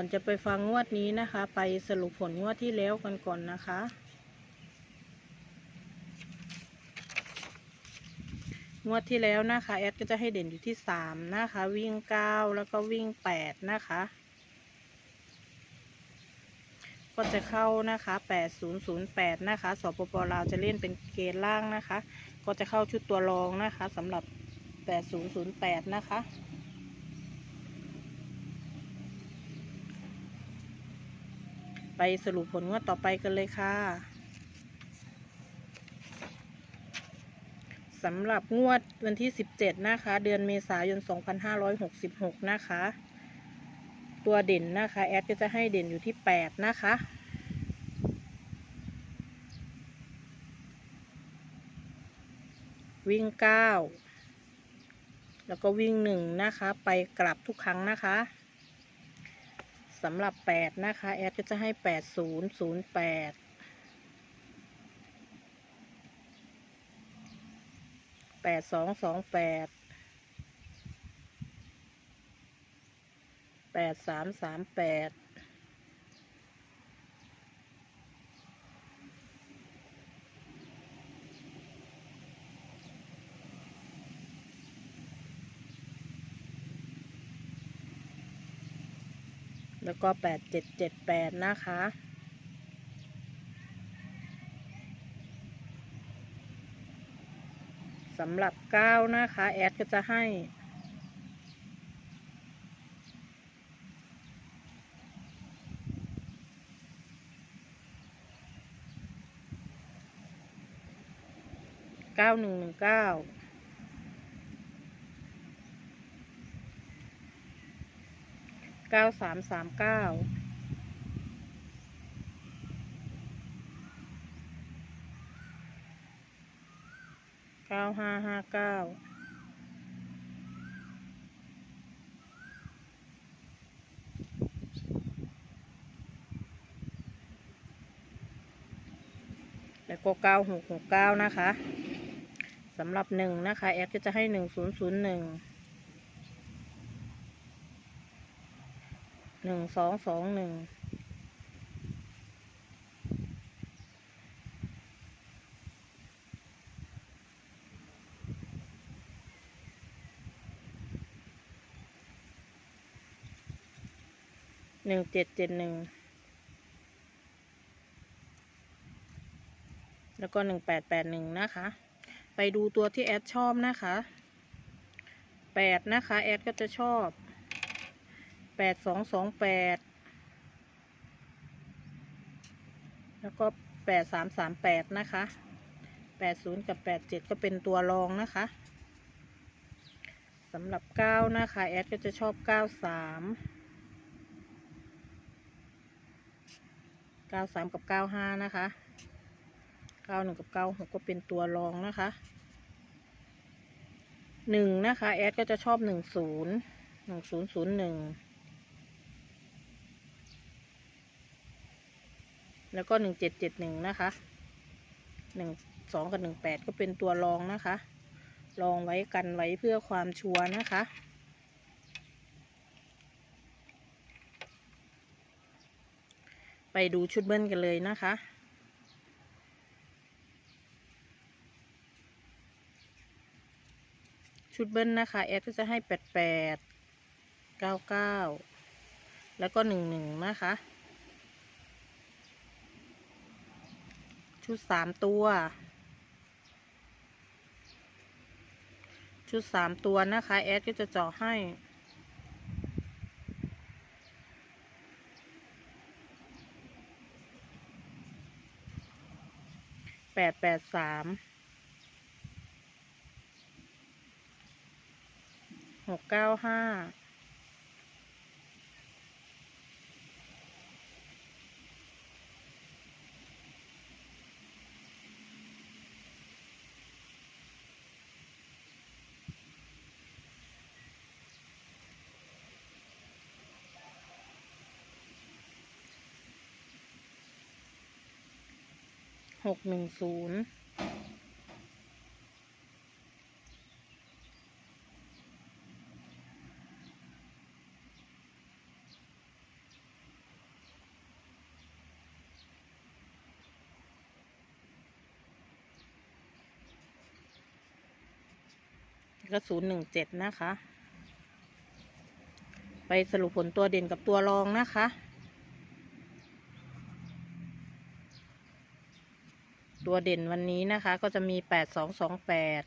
ก่อนจะไปฟังงวดนี้นะคะ ไปสรุปผลงวดที่แล้วกันก่อนนะคะ งวดที่แล้วนะคะ แอดก็จะให้เด่นอยู่ที่สามนะคะ วิ่งเก้าแล้วก็วิ่งแปดนะคะ ก็จะเข้านะคะแปดศูนย์ศูนย์แปดนะคะสปปลาวจะเล่นเป็นเกณฑ์ล่างนะคะ ก็จะเข้าชุดตัวรองนะคะสำหรับแปดศูนย์ศูนย์แปดนะคะ ไปสรุปผลงวดต่อไปกันเลยค่ะสำหรับงวดวันที่ 17 นะคะ เดือนเมษายน 2566 นะคะ ตัวเด่นนะคะ แอดก็จะให้เด่นอยู่ที่ 8 นะคะ วิ่ง 9 แล้วก็วิ่ง 1 นะคะ ไปกลับทุกครั้งนะคะ สำหรับ 8 นะคะ แอดก็จะให้ 8 0 0 8ามสามแปด แล้วก็แปดเจ็ดเจ็ดแปดนะคะ สำหรับเก้านะคะ แอดก็จะให้เก้าหนึ่งหนึ่งเก้า เก้าสามสามเก้าเก้าห้าห้าเก้าแล้วก็เก้าหกหกเก้านะคะสำหรับหนึ่งนะคะ แอดก็จะให้หนึ่งศูนย์ศูนย์หนึ่ง หนึ่งสองสองหนึ่งหนึ่งเจ็ดเจ็ดหนึ่งแล้วก็หนึ่งแปดแปดหนึ่งนะคะ ไปดูตัวที่แอดชอบนะคะแปดนะคะ แอดก็จะชอบ แปดสองสองแปดแล้วก็แปดสามสามแปดนะคะแปดศูนย์กับแปดเจ็ดก็เป็นตัวรองนะคะสำหรับเก้านะคะ แอดก็จะชอบเก้าสามเก้าสามกับเก้าห้านะคะเก้าหนึ่งกับเก้าหกก็เป็นตัวรองนะคะหนึ่งนะคะ แอดก็จะชอบหนึ่งศูนย์หนึ่งศูนย์ศูนย์หนึ่ง แล้วก็หนึ่งเจ็ดเจ็ดหนึ่งนะคะหนึ่งสองกับหนึ่งแปดก็เป็นตัวรองนะคะ รองไว้กันไว้เพื่อความชัวร์นะคะไปดูชุดเบิ้ลกันเลยนะคะ ชุดเบิ้ลนะคะแอดก็จะให้แปดแปดเก้าเก้าแล้วก็หนึ่งหนึ่งนะคะ ชุดสามตัว ชุดสามตัวนะคะ แอดก็จะเจาะให้ แปดแปดสามหกเก้าห้า หกหนึ่งศูนย์ก็ศูนย์หนึ่งเจ็ดนะคะ ไปสรุปผลตัวเด่นกับตัวรองนะคะ ตัวเด่นวันนี้นะคะ ก็จะมีแปดสองสองแปด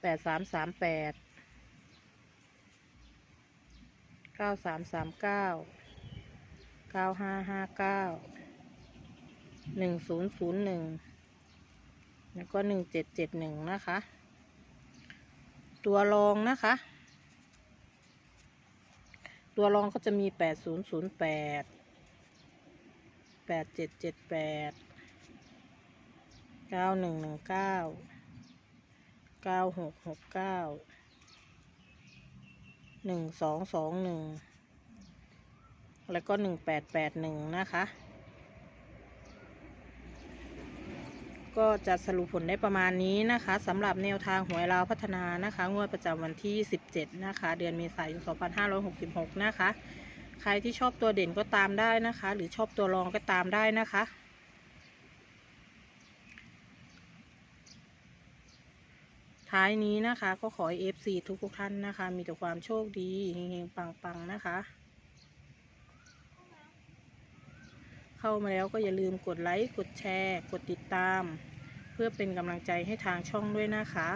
แปดสามสามแปดเก้าสามสามเก้าเก้าห้าห้าเก้าหนึ่งศูนย์ศูนย์หนึ่งแล้วก็หนึ่งเจ็ดเจ็ดหนึ่งนะคะ ตัวรองนะคะ ตัวรองก็จะมีแปดศูนย์ศูนย์แปด แปดเจ็ดเจ็ดแปดเก้าหนึ่งหนึ่งเก้าเก้าหกหกเก้าหนึ่งสองสองหนึ่งแล้วก็หนึ่งแปดแปดหนึ่งนะคะ ก็จะสรุปผลได้ประมาณนี้นะคะสำหรับแนวทางหวยลาวพัฒนานะคะ งวดประจำวันที่ 17 นะคะ เดือนเมษายน 2566 นะคะ ใครที่ชอบตัวเด่นก็ตามได้นะคะ หรือชอบตัวรองก็ตามได้นะคะ ท้ายนี้นะคะ ก็ขอให้ FC ทุกทุกท่านนะคะ มีแต่ความโชคดีเฮงๆปังๆนะคะ เข้ามาแล้วก็อย่าลืมกดไลค์กดแชร์ กดติดตาม เพื่อเป็นกำลังใจให้ทางช่องด้วยนะคะ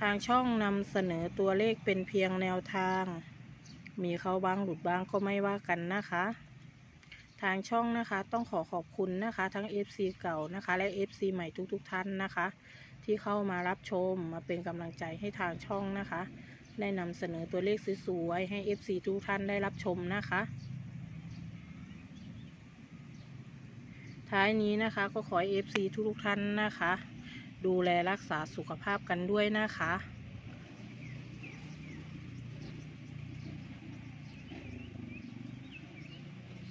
ทางช่องนำเสนอตัวเลขเป็นเพียงแนวทาง มีเขาบ้างหลุดบ้างก็ไม่ว่ากันนะคะ ทางช่องนะคะต้องขอขอบคุณนะคะ ทั้ง FC เก่านะคะ และ FC ใหม่ทุกๆทท่านนะคะ ที่เข้ามารับชมมาเป็นกำลังใจให้ทางช่องนะคะ ได้นำเสนอตัวเลขสวยๆให้ FC ทุกท่านได้รับชมนะคะ ท้ายนี้นะคะก็ขอ FC ทุกๆท่านนะคะ ดูแลรักษาสุขภาพกันด้วยนะคะ